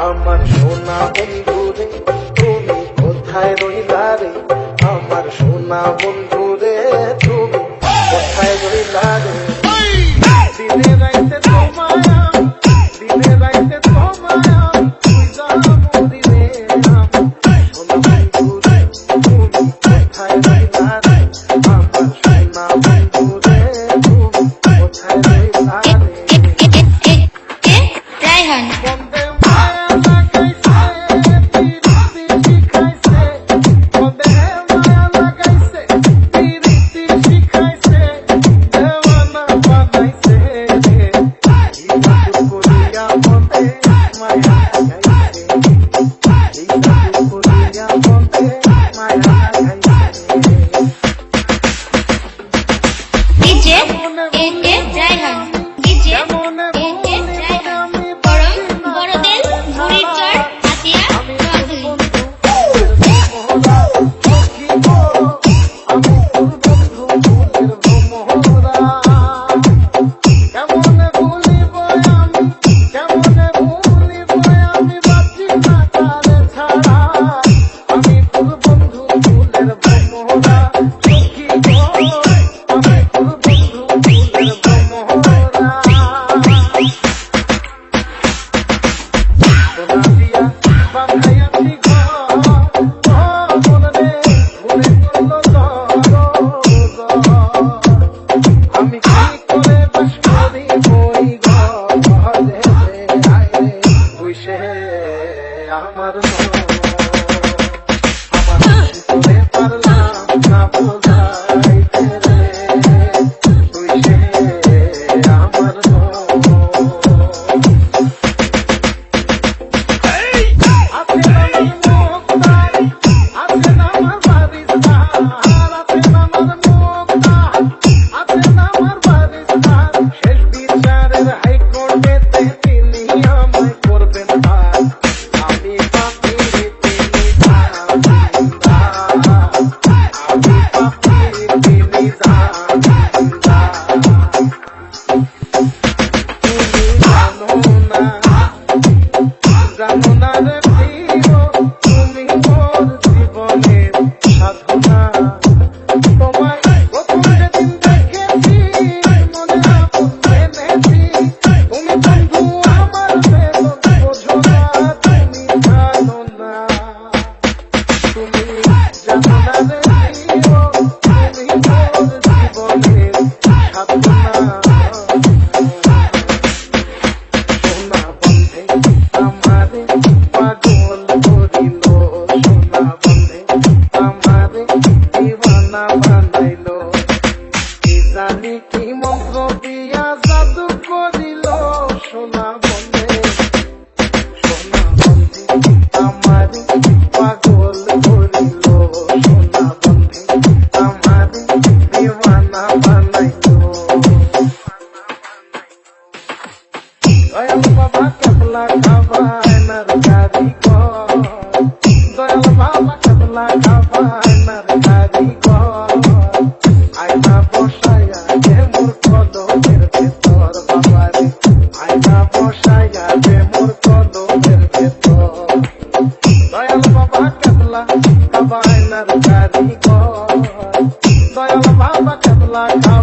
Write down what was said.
আমার সোনা বন্ধু রে তুমি কোথায় রইলা রে? আমার সোনা বন্ধু রে তুমি কোথায় রইলা রে? দিনে রাইতে তোমায় আমার বাবা কেতলা খাবা এনার গাড়ি দয়াল বাবা কেতলা খাবা এনার গাড়ি আয়না বসাইয়া যে মোর কদমের ভেতর, বাবার। আয়না বসাইয়া যে মোর কদমের ভেতর। দয়াল বাবা কেতলা খাবা এনার গাড়ি দয়াল বাবা কেতলা খাবা